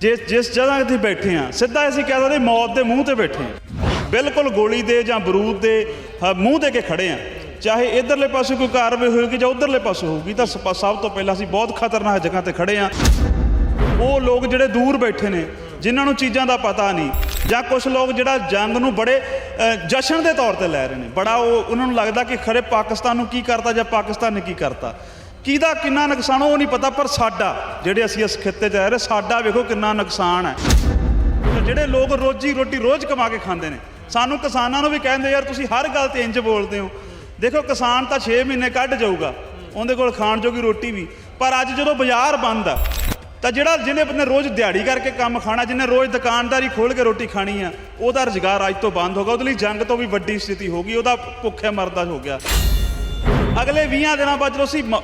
ਜਿਸ ਜਿਸ ਜਗ੍ਹਾ ਤੇ ਬੈਠੇ ਆ ਸਿੱਧਾ ਅਸੀਂ ਕਹਿ ਸਕਦੇ ਮੌਤ ਦੇ ਮੂੰਹ ਤੇ ਬੈਠੇ ਆ ਬਿਲਕੁਲ ਗੋਲੀ ਦੇ ਜਾਂ ਬਰੂਦ ਦੇ ਮੂੰਹ ਦੇ ਕੇ ਖੜੇ ਆ ਚਾਹੇ ਇਧਰਲੇ ਪਾਸੇ ਕੋਈ ਕਾਰਵਾਈ ਹੋਏਗੀ ਜਾਂ ਉਧਰਲੇ ਪਾਸੇ ਹੋਊਗੀ, ਤਾਂ ਸਭ ਤੋਂ ਪਹਿਲਾਂ ਅਸੀਂ ਬਹੁਤ ਖਤਰਨਾਕ ਜਗ੍ਹਾ ਤੇ ਖੜੇ ਆ ਉਹ ਲੋਕ ਜਿਹੜੇ ਦੂਰ ਬੈਠੇ ਨੇ, ਜਿਨ੍ਹਾਂ ਨੂੰ ਚੀਜ਼ਾਂ ਦਾ ਪਤਾ ਨਹੀਂ, ਜਾਂ ਕੁਝ ਲੋਕ ਜਿਹੜਾ ਜੰਗ ਨੂੰ ਬੜੇ ਜਸ਼ਨ ਦੇ ਤੌਰ ਤੇ ਲੈ ਰਹੇ ਨੇ। ਬੜਾ ਉਹ, ਉਹਨਾਂ ਨੂੰ ਲੱਗਦਾ ਕਿ ਖਰੇ ਪਾਕਿਸਤਾਨ ਨੂੰ ਕੀ ਕਰਤਾ ਜਾਂ ਪਾਕਿਸਤਾਨ ਨੇ ਕੀ ਕਰਤਾ। ਕਿਹਦਾ ਕਿੰਨਾ ਨੁਕਸਾਨ, ਉਹ ਨਹੀਂ ਪਤਾ, ਪਰ ਸਾਡਾ, ਜਿਹੜੇ ਅਸੀਂ ਇਸ ਖਿੱਤੇ 'ਚ ਰਹਿ ਰਹੇ, ਸਾਡਾ ਵੇਖੋ ਕਿੰਨਾ ਨੁਕਸਾਨ ਹੈ। ਜਿਹੜੇ ਲੋਕ ਰੋਜੀ ਰੋਟੀ ਰੋਜ਼ ਕਮਾ ਕੇ ਖਾਂਦੇ ਨੇ, ਸਾਨੂੰ ਕਿਸਾਨਾਂ ਨੂੰ ਵੀ ਕਹਿੰਦੇ, ਯਾਰ, ਤੁਸੀਂ ਹਰ ਗੱਲ ਤੇ ਇੰਜ ਬੋਲਦੇ ਹੋ। ਦੇਖੋ, ਕਿਸਾਨ ਤਾਂ 6 ਮਹੀਨੇ ਕੱਢ ਜਾਊਗਾ, ਉਹਦੇ ਕੋਲ ਖਾਣ ਜੋਗੀ ਰੋਟੀ ਵੀ। ਪਰ ਅੱਜ ਜਦੋਂ ਬਾਜ਼ਾਰ ਬੰਦ ਆ, ਤਾਂ ਜਿਹੜਾ ਜਿਹਨੇ ਬੰਦੇ ਰੋਜ਼ ਦਿਹਾੜੀ ਕਰਕੇ ਕੰਮ ਖਾਣਾ, ਜਿਹਨੇ ਰੋਜ਼ ਦੁਕਾਨਦਾਰੀ ਖੋਲ ਕੇ ਰੋਟੀ ਖਾਣੀ ਆ, ਉਹਦਾ ਰੁਜ਼ਗਾਰ ਅੱਜ ਤੋਂ ਬੰਦ ਹੋਗਾ ਉਹਦੇ ਲਈ ਜੰਗ ਤੋਂ ਵੀ ਵੱਡੀ ਸਥਿਤੀ ਹੋਗੀ ਉਹਦਾ ਭੁੱਖੇ ਮਰਦਾ ਹੋ ਗਿਆ। ਅਗਲੇ 20 ਦਿਨਾਂ ਬਾਅਦ ਜਦੋਂ ਅਸੀਂ ਮ-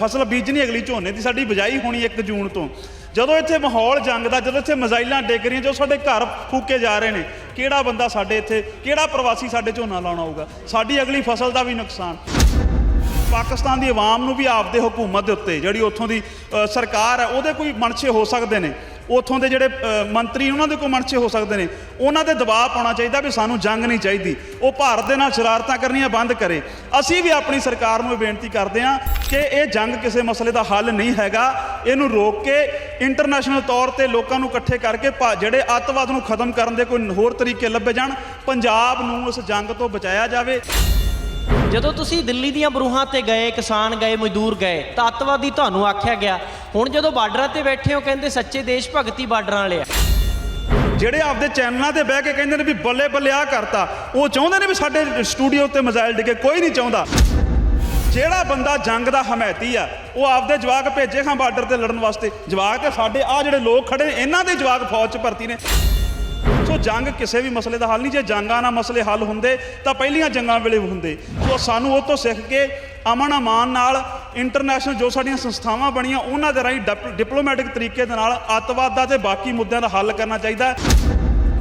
ਫਸਲ ਬੀਜਣੀ ਅਗਲੀ ਝੋਨੇ ਦੀ, ਸਾਡੀ ਬਿਜਾਈ ਹੋਣੀ 1 ਜੂਨ ਤੋਂ। ਜਦੋਂ ਇੱਥੇ ਮਾਹੌਲ ਜੰਗ ਦਾ, ਜਦੋਂ ਇੱਥੇ ਮਜ਼ਾਈਲਾਂ ਡਿੱਗ ਰਹੀਆਂ ਜੋ ਸਾਡੇ ਘਰ ਫੂਕੇ ਜਾ ਰਹੇ ਨੇ, ਕਿਹੜਾ ਬੰਦਾ ਸਾਡੇ ਇੱਥੇ, ਕਿਹੜਾ ਪ੍ਰਵਾਸੀ ਸਾਡੇ ਝੋਨਾ ਲਾਉਣਾ ਹੋਊਗਾ ਸਾਡੀ ਅਗਲੀ ਫਸਲ ਦਾ ਵੀ ਨੁਕਸਾਨ। ਪਾਕਿਸਤਾਨ ਦੀ ਆਵਾਮ ਨੂੰ ਵੀ ਆਪਦੇ ਹਕੂਮਤ ਦੇ ਉੱਤੇ, ਜਿਹੜੀ ਉੱਥੋਂ ਦੀ ਸਰਕਾਰ ਹੈ, ਉਹਦੇ ਕੋਈ ਮਨਸ਼ੇ ਹੋ ਸਕਦੇ ਨੇ। ਉੱਥੋਂ ਦੇ ਜਿਹੜੇ ਮੰਤਰੀ ਉਹਨਾਂ ਦੇ ਕੋਈ ਮਨਸ਼ੇ ਹੋ ਸਕਦੇ ਨੇ। ਉਹਨਾਂ ਤੇ ਦਬਾਅ ਪਾਉਣਾ ਚਾਹੀਦਾ ਵੀ ਸਾਨੂੰ ਜੰਗ ਨਹੀਂ ਚਾਹੀਦੀ। ਉਹ ਭਾਰਤ ਦੇ ਨਾਲ ਸ਼ਰਾਰਤਾਂ ਕਰਨੀਆਂ ਬੰਦ ਕਰੇ। ਅਸੀਂ ਵੀ ਆਪਣੀ ਸਰਕਾਰ ਨੂੰ ਇਹ ਬੇਨਤੀ ਕਰਦੇ ਹਾਂ ਕਿ ਇਹ ਜੰਗ ਕਿਸੇ ਮਸਲੇ ਦਾ ਹੱਲ ਨਹੀਂ ਹੈਗਾ। ਇਹਨੂੰ ਰੋਕ ਕੇ ਇੰਟਰਨੈਸ਼ਨਲ ਤੌਰ ਤੇ ਲੋਕਾਂ ਨੂੰ ਇਕੱਠੇ ਕਰਕੇ ਭਾ- ਜਿਹੜੇ ਅੱਤਵਾਦ ਨੂੰ ਖਤਮ ਕਰਨ ਦੇ ਕੋਈ ਹੋਰ ਤਰੀਕੇ ਲੱਭੇ ਜਾਣ, ਪੰਜਾਬ ਨੂੰ ਇਸ ਜੰਗ ਤੋਂ ਬਚਾਇਆ ਜਾਵੇ। ਜਦੋਂ ਤੁਸੀਂ ਦਿੱਲੀ ਦੀਆਂ ਬਰੂਹਾਂ ਤੇ ਗਏ, ਕਿਸਾਨ ਗਏ, ਮਜ਼ਦੂਰ ਗਏ, ਤਾਂ ਅੱਤਵਾਦੀ ਤੁਹਾਨੂੰ ਆਖਿਆ ਗਿਆ, ਹੁਣ ਜਦੋਂ ਬਾਰਡਰਾਂ ਤੇ ਬੈਠੇ ਹੋ, ਕਹਿੰਦੇ ਸੱਚੇ ਦੇਸ਼ ਭਗਤੀ ਬਾਰਡਰਾਂ ਵਾਲੇ ਆ। ਜਿਹੜੇ ਆਪਦੇ ਚੈਨਲਾਂ ਤੇ ਬਹਿ ਕੇ ਕਹਿੰਦੇ ਨੇ ਵੀ ਬੱਲੇ ਬੱਲੇ ਆ ਕਰਤਾ, ਉਹ ਚਾਹੁੰਦੇ ਨੇ ਵੀ ਸਾਡੇ ਸਟੂਡੀਓ ਉੱਤੇ ਮਜ਼ਾਇਲ ਡਿੱਗੇ, ਕੋਈ ਨਹੀਂ ਚਾਹੁੰਦਾ। ਜਿਹੜਾ ਬੰਦਾ ਜੰਗ ਦਾ ਹਮਾਇਤੀ ਆ, ਉਹ ਆਪਦੇ ਜਵਾਕ ਭੇਜੇ ਖਾਂ ਬਾਰਡਰ ਤੇ ਲੜਨ ਵਾਸਤੇ। ਜਵਾਕ ਤੇ ਸਾਡੇ ਆ ਜਿਹੜੇ ਲੋਕ ਖੜੇ ਨੇ, ਇਹਨਾਂ ਦੇ ਜਵਾਕ ਫੌਜ 'ਚ ਭਰਤੀ ਨੇ। ਸੋ ਜੰਗ ਕਿਸੇ ਵੀ ਮਸਲੇ ਦਾ ਹੱਲ ਨਹੀਂ, ਜੇ ਜੰਗਾਂ ਨਾਲ ਮਸਲੇ ਹੱਲ ਹੁੰਦੇ, ਤਾਂ ਪਹਿਲੀਆਂ ਜੰਗਾਂ ਵੇਲੇ ਹੁੰਦੇ। ਸੋ ਸਾਨੂੰ ਉਹ ਤੋਂ ਸਿੱਖ ਕੇ ਅਮਨ ਅਮਾਨ ਨਾਲ ਇੰਟਰਨੈਸ਼ਨਲ ਜੋ ਸਾਡੀਆਂ ਸੰਸਥਾਵਾਂ ਬਣੀਆਂ, ਉਹਨਾਂ ਦੇ ਰਾਹੀਂ ਡਿਪ- ਡਿਪਲੋਮੈਟਿਕ ਤਰੀਕੇ ਦੇ ਨਾਲ ਅੱਤਵਾਦ ਦਾ ਤੇ ਬਾਕੀ ਮੁੱਦਿਆਂ ਦਾ ਹੱਲ ਕਰਨਾ ਚਾਹੀਦਾ। ਹੈ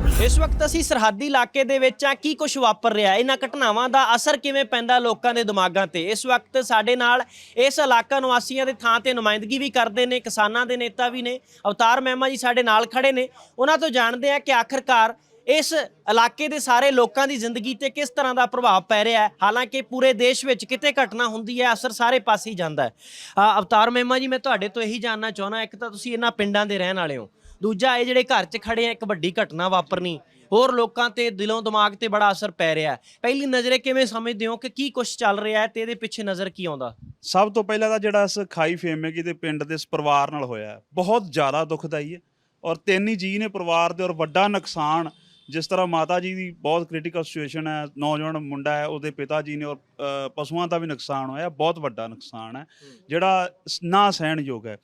ਇਸ ਵਕਤ ਅਸੀਂ ਸਰਹੱਦੀ ਇਲਾਕੇ ਦੇ ਵਿੱਚ ਆ, ਕੀ ਕੁਝ ਵਾਪਰ ਰਿਹਾ? ਹੈ? ਇਹਨਾਂ ਘਟਨਾਵਾਂ ਦਾ ਅਸਰ ਕਿਵੇਂ ਪੈਂਦਾ ਲੋਕਾਂ ਦੇ ਦਿਮਾਗਾਂ ਤੇ? ਇਸ ਵਕਤ ਸਾਡੇ ਨਾਲ ਇਸ ਇਲਾਕਾ ਨਿਵਾਸੀਆਂ ਦੇ ਥਾਂ ਤੇ ਨੁਮਾਇੰਦਗੀ ਵੀ ਕਰਦੇ ਨੇ, ਕਿਸਾਨਾਂ ਦੇ ਨੇਤਾ ਵੀ ਨੇ, ਅਵਤਾਰ ਮਹਿਮਾ ਜੀ ਸਾਡੇ ਨਾਲ ਖੜੇ ਨੇ। ਉਹਨਾਂ ਤੋਂ ਜਾਣਦੇ ਆ ਕਿ ਆਖਰਕਾਰ ਇਸ ਇਲਾਕੇ ਦੇ ਸਾਰੇ ਲੋਕਾਂ ਦੀ ਜ਼ਿੰਦਗੀ ਤੇ ਕਿਸ ਤਰ੍ਹਾਂ ਦਾ ਪ੍ਰਭਾਵ ਪੈ ਰਿਹਾ ਹੈ? ਹਾਲਾਂਕਿ ਪੂਰੇ ਦੇਸ਼ ਵਿੱਚ ਕਿਤੇ ਘਟਨਾ ਹੁੰਦੀ ਹੈ, ਅਸਰ ਸਾਰੇ ਪਾਸੇ ਹੀ ਜਾਂਦਾ ਹੈ। ਅਵਤਾਰ ਮਹਿਮਾ ਜੀ, ਮੈਂ ਤੁਹਾਡੇ ਤੋਂ ਇਹੀ ਜਾਣਨਾ ਚਾਹੁੰਦਾ, ਇੱਕ ਤਾਂ ਤੁਸੀਂ ਇਹਨਾਂ ਪਿੰਡਾਂ ਦੇ ਰਹਿਣ ਵਾਲੇ ਹੋ। ਦੂਜਾ ਇਹ ਜਿਹੜੇ ਘਰ 'ਚ ਖੜੇ ਆ ਇੱਕ ਵੱਡੀ ਘਟਨਾ ਵਾਪਰਨੀ। ਹੋਰ ਲੋਕਾਂ ਤੇ ਦਿਲੋਂ ਦਿਮਾਗ ਤੇ ਬੜਾ ਅਸਰ ਪੈ ਰਿਹਾ ਹੈ। ਪਹਿਲੀ ਨਜ਼ਰੇ ਕਿਵੇਂ ਸਮਝਦੇ ਹੋ ਕਿ ਕੀ ਕੁਝ ਚੱਲ ਰਿਹਾ ਹੈ ਤੇ ਇਹਦੇ ਪਿੱਛੇ ਨਜ਼ਰ ਕੀ ਆਉਂਦਾ? ਸਭ ਤੋਂ ਪਹਿਲਾਂ ਤਾਂ ਜਿਹੜਾ ਇਸ ਖਾਈ ਫੇਮੇਗੀ ਦੇ ਪਿੰਡ ਦੇ ਇਸ ਪਰਿਵਾਰ ਨਾਲ ਹੋਇਆ ਹੈ, ਬਹੁਤ ਜ਼ਿਆਦਾ ਦੁਖਦਾਈ ਹੈ। ਔਰ ਤਿੰਨ ਹੀ ਜੀ ਨੇ ਪਰਿਵਾਰ ਦੇ ਔਰ ਵੱਡਾ ਨੁਕਸਾਨ ਜਿਸ ਤਰ੍ਹਾਂ ਮਾਤਾ ਜੀ ਦੀ ਬਹੁਤ ਕ੍ਰਿਟੀਕਲ ਸਿਚੁਏਸ਼ਨ ਹੈ ਨੌਜਵਾਨ ਮੁੰਡਾ ਹੈ ਉਹਦੇ ਪਿਤਾ ਜੀ ਨੇ ਔਰ ਅ, ਪਸ਼ੂਆਂ ਦਾ ਵੀ ਨੁਕਸਾਨ ਹੋਇਆ ਬਹੁਤ ਵੱਡਾ ਨੁਕਸਾਨ ਹੈ। ਜਿਹੜਾ ਸ- ਨਾ ਸਹਿਣਯੋਗ ਹੈ।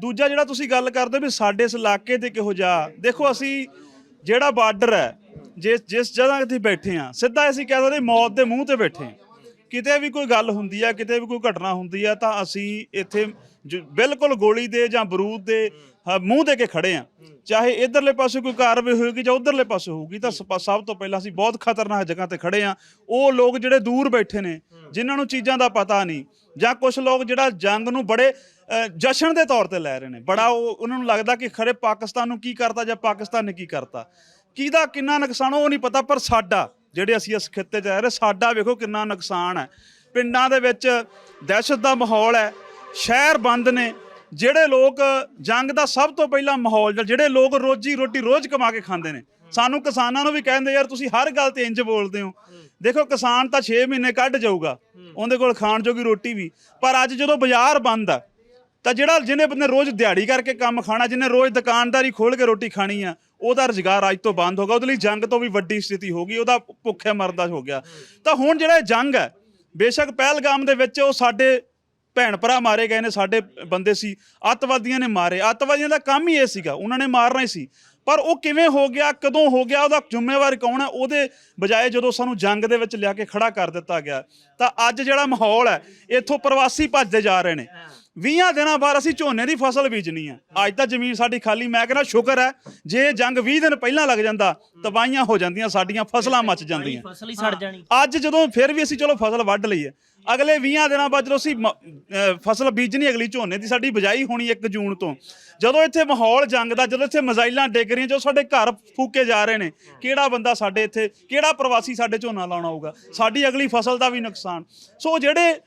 ਦੂਜਾ ਜਿਹੜਾ ਤੁਸੀਂ ਗੱਲ ਕਰਦੇ ਵੀ ਸਾਡੇ ਇਸ ਇਲਾਕੇ ਤੇ ਕਿਹੋ ਜਿਹਾ, ਦੇਖੋ ਅਸੀਂ ਜਿਹੜਾ ਬਾਰਡਰ ਹੈ, ਜਿਸ ਜਿਸ ਜਗ੍ਹਾ ਤੇ ਬੈਠੇ ਆ ਸਿੱਧਾ ਅਸੀਂ ਕਹਿ ਸਕਦੇ ਮੌਤ ਦੇ ਮੂੰਹ ਤੇ ਬੈਠੇ ਹਾਂ। ਕਿਤੇ ਵੀ ਕੋਈ ਗੱਲ ਹੁੰਦੀ ਆ, ਕਿਤੇ ਵੀ ਕੋਈ ਘਟਨਾ ਹੁੰਦੀ ਆ, ਤਾਂ ਅਸੀਂ ਇੱਥੇ ਜ- ਬਿਲਕੁਲ ਗੋਲੀ ਦੇ ਜਾਂ ਬਰੂਦ ਦੇ ਮੂੰਹ ਦੇ ਕੇ ਖੜੇ ਆ। ਚਾਹੇ ਇਧਰਲੇ ਪਾਸੇ ਕੋਈ ਕਾਰਵਾਈ ਹੋਏਗੀ ਜਾਂ ਉਧਰਲੇ ਪਾਸੇ ਹੋਊਗੀ, ਤਾਂ ਸਭ ਤੋਂ ਪਹਿਲਾਂ ਅਸੀਂ ਬਹੁਤ ਖਤਰਨਾਕ ਜਗ੍ਹਾ ਤੇ ਖੜੇ ਆ। ਉਹ ਲੋਕ ਜਿਹੜੇ ਦੂਰ ਬੈਠੇ ਨੇ, ਜਿਨ੍ਹਾਂ ਨੂੰ ਚੀਜ਼ਾਂ ਦਾ ਪਤਾ ਨਹੀਂ, ਜਾਂ ਕੁਝ ਲੋਕ ਜਿਹੜਾ ਜੰਗ ਨੂੰ ਬੜੇ ਜਸ਼ਨ ਦੇ ਤੌਰ ਤੇ ਲੈ ਰਹੇ ਨੇ। ਬੜਾ ਉਹ, ਉਹਨਾਂ ਨੂੰ ਲੱਗਦਾ ਕਿ ਖਰੇ ਪਾਕਿਸਤਾਨ ਨੂੰ ਕੀ ਕਰਤਾ ਜਾਂ ਪਾਕਿਸਤਾਨ ਨੇ ਕੀ ਕਰਤਾ। ਕਿਹਦਾ ਕਿੰਨਾ ਨੁਕਸਾਨ ਉਹ ਨਹੀਂ ਪਤਾ, ਪਰ ਸਾਡਾ, ਜਿਹੜੇ ਅਸੀਂ ਇਸ ਖਿੱਤੇ 'ਚ ਰਹਿ ਰਹੇ, ਸਾਡਾ ਵੇਖੋ ਕਿੰਨਾ ਨੁਕਸਾਨ ਹੈ। ਪਿੰਡਾਂ ਦੇ ਵਿੱਚ ਦਹਿਸ਼ਤ ਦਾ ਮਾਹੌਲ ਹੈ, ਸ਼ਹਿਰ ਬੰਦ ਨੇ ਜਿਹੜੇ ਲੋਕ ਜੰਗ ਦਾ ਸਭ ਤੋਂ ਪਹਿਲਾਂ ਮਾਹੌਲ ਜਿਹੜੇ ਲੋਕ ਰੋਜੀ ਰੋਟੀ ਰੋਜ਼ ਕਮਾ ਕੇ ਖਾਂਦੇ ਨੇ, ਸਾਨੂੰ ਕਿਸਾਨਾਂ ਨੂੰ ਵੀ ਕਹਿੰਦੇ, ਯਾਰ ਤੁਸੀਂ ਹਰ ਗੱਲ ਤੇ ਇੰਜ ਬੋਲਦੇ ਹੋ। ਦੇਖੋ ਕਿਸਾਨ ਤਾਂ 6 ਮਹੀਨੇ ਕੱਢ ਜਾਊਗਾ, ਉਹਦੇ ਕੋਲ ਖਾਣ ਜੋਗੀ ਰੋਟੀ ਵੀ। ਪਰ ਅੱਜ ਜਦੋਂ ਬਾਜ਼ਾਰ ਬੰਦ ਆ, ਤਾਂ ਜਿਹੜਾ ਜਿਹਨੇ ਬੰਦੇ ਰੋਜ਼ ਦਿਹਾੜੀ ਕਰਕੇ ਕੰਮ ਖਾਣਾ, ਜਿਹਨੇ ਰੋਜ਼ ਦੁਕਾਨਦਾਰੀ ਖੋਲ ਕੇ ਰੋਟੀ ਖਾਣੀ ਆ, ਉਹਦਾ ਰੁਜ਼ਗਾਰ ਅੱਜ ਤੋਂ ਬੰਦ ਹੋਗਾ ਉਹਦੇ ਲਈ ਜੰਗ ਤੋਂ ਵੀ ਵੱਡੀ ਸਥਿਤੀ ਹੋਗੀ ਉਹਦਾ ਭੁੱਖੇ ਮਰਦਾ ਹੋ ਗਿਆ। ਤਾਂ ਹੁਣ ਜਿਹੜਾ ਜੰਗ ਹੈ ਬੇਸ਼ੱਕ ਪਹਿਲਗਾਮ ਦੇ ਵਿੱਚ ਉਹ ਸਾਡੇ ਭੈਣ ਭਰਾ ਮਾਰੇ ਗਏ ਨੇ ਸਾਡੇ ਬੰਦੇ ਸੀ ਅੱਤਵਾਦੀਆਂ ਨੇ ਮਾਰੇ। ਅੱਤਵਾਦੀਆਂ ਦਾ ਕੰਮ ਹੀ ਇਹ ਸੀਗਾ ਉਹਨਾਂ ਨੇ ਮਾਰਨਾ ਹੀ ਸੀ। ਪਰ ਉਹ ਕਿਵੇਂ ਹੋ ਗਿਆ ਕਦੋਂ ਹੋ ਗਿਆ ਉਹਦਾ ਜ਼ਿੰਮੇਵਾਰ ਕੌਣ ਹੈ ਉਹਦੇ ਬਜਾਏ ਜਦੋਂ ਸਾਨੂੰ ਜੰਗ ਦੇ ਵਿੱਚ ਲਿਆ ਕੇ ਖੜਾ ਕਰ ਦਿੱਤਾ ਗਿਆ ਤਾਂ ਅੱਜ ਜਿਹੜਾ ਮਾਹੌਲ ਹੈ ਇੱਥੋਂ ਪ੍ਰਵਾਸੀ ਭੱਜਦੇ ਜਾ ਰਹੇ ਨੇ। 20 ਦਿਨਾਂ ਬਾਅਦ ਅਸੀਂ ਝੋਨੇ ਦੀ ਫਸਲ ਬੀਜਣੀ ਆ ਅੱਜ ਤਾਂ ਜ਼ਮੀਨ ਸਾਡੀ ਖਾਲੀ ਮੈਂ ਕਹਿੰਦਾ ਸ਼ੁਕਰ ਹੈ ਜੇ ਇਹ ਜੰਗ 20 ਦਿਨ ਪਹਿਲਾਂ ਲੱਗ ਜਾਂਦਾ ਤਬਾਹੀਆਂ ਹੋ ਜਾਂਦੀਆਂ ਸਾਡੀਆਂ ਫਸਲਾਂ ਮੱਚ ਜਾਂਦੀਆਂ। ਫਸਲ ਹੀ ਸੜ ਜਾਣੀ। ਅੱਜ ਜਦੋਂ ਫਿਰ ਵੀ ਅਸੀਂ ਚਲੋ ਫਸਲ ਵੱਢ ਲਈ ਹੈ ਅਗਲੇ 20 ਦਿਨਾਂ ਬਾਅਦ ਜਦੋਂ ਅਸੀਂ ਮ- ਫਸਲ ਬੀਜਣੀ ਅਗਲੀ ਝੋਨੇ ਦੀ, ਸਾਡੀ ਬਿਜਾਈ ਹੋਣੀ 1 ਜੂਨ ਤੋਂ। ਜਦੋਂ ਇੱਥੇ ਮਾਹੌਲ ਜੰਗ ਦਾ, ਜਦੋਂ ਇੱਥੇ ਮਜ਼ਾਈਲਾਂ ਡਿੱਗ ਰਹੀਆਂ ਜੋ ਸਾਡੇ ਘਰ ਫੂਕੇ ਜਾ ਰਹੇ ਨੇ, ਕਿਹੜਾ ਬੰਦਾ ਸਾਡੇ ਇੱਥੇ, ਕਿਹੜਾ ਪ੍ਰਵਾਸੀ ਸਾਡੇ ਝੋਨਾ ਲਾਉਣਾ ਹੋਊਗਾ ਸਾਡੀ ਅਗਲੀ ਫਸਲ ਦਾ ਵੀ ਨੁਕਸਾਨ। ਸੋ ਜਿਹੜੇ